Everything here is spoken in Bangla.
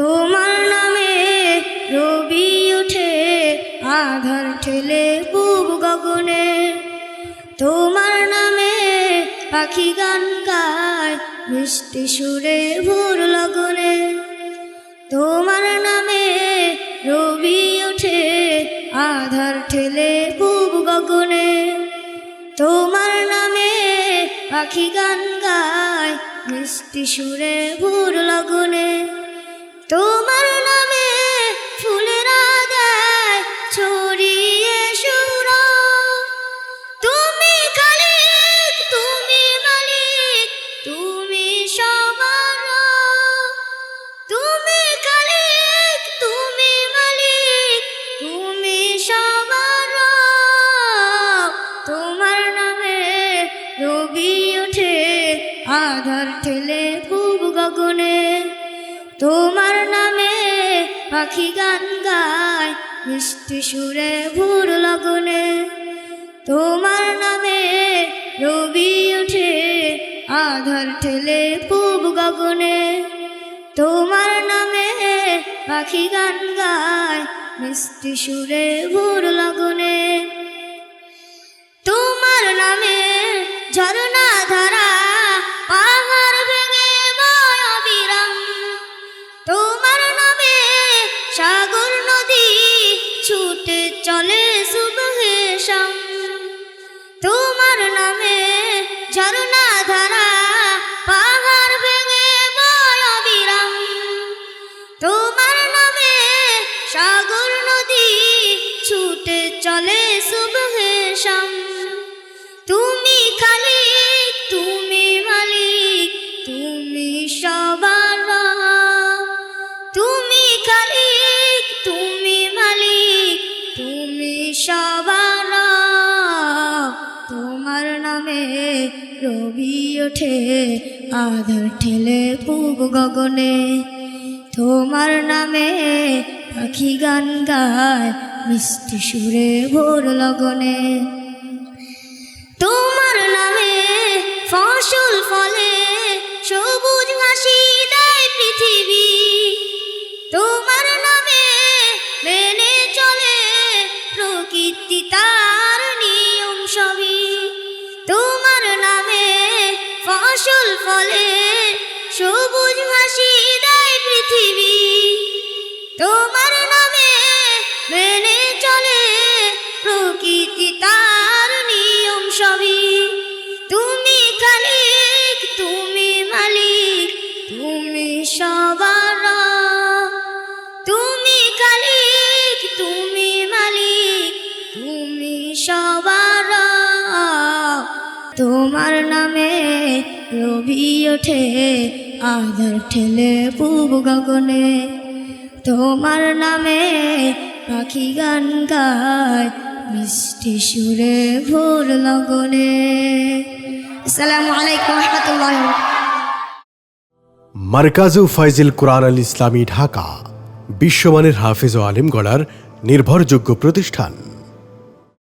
তোমার নামে রবি উঠে আধার ঠেলে পূব গগনে। তোমার নামে পাখি গান গায়, মিষ্টি সুরে ভোর লগনে। তোমার নামে রবি উঠে আধার ঠেলে পূব গগনে। তোমার নামে পাখি গান গায়, মিষ্টি সুরে ভোর লগনে। আধার ঠেলে পূব গগনে, তোমার নামে পাখি গান গায়, মিষ্টি সুরে ভোর লগনে। তোমার নামে রবি ওঠে, আধার ঠেলে পূব গগনে। তোমার নামে পাখি গান গায়, মিষ্টি সুরে ভোর লগনে। চলে সুবহে শাম। তোমার নামে ঝরনা ধারা, পাহাড় ভেঙে বয় অবিরাম তোমার নামে সাগর নদী ছুটে চলে সুবহে শাম। তুমি খালিক তোমার নামে রবি ওঠে, আধার ঠেলে পূব গগনে। তোমার নামে পাখি গান গায়, মিষ্টি সুরে ভোর লগনে। তোমার নামে ফসল ফলে, সবুজ ঘাসি দেয় পৃথিবী। তোমার নামে মেনে চলে প্রকৃতি তার ফসল ফলে তোমার নামে রবি ওঠে, আধার ঠেলে পূব গগনে। তোমার নামে পাখি গান গায়, মিষ্টি সুরে ভোর লগনে। আসসালামু আলাইকুম রহমতুল্লাহ। মার্কাজু ফাইজিল কোরআন আল ইসলামী ঢাকা। বিশ্বমানের হাফিজ ও আলিম গড়ার নির্ভরযোগ্য প্রতিষ্ঠান।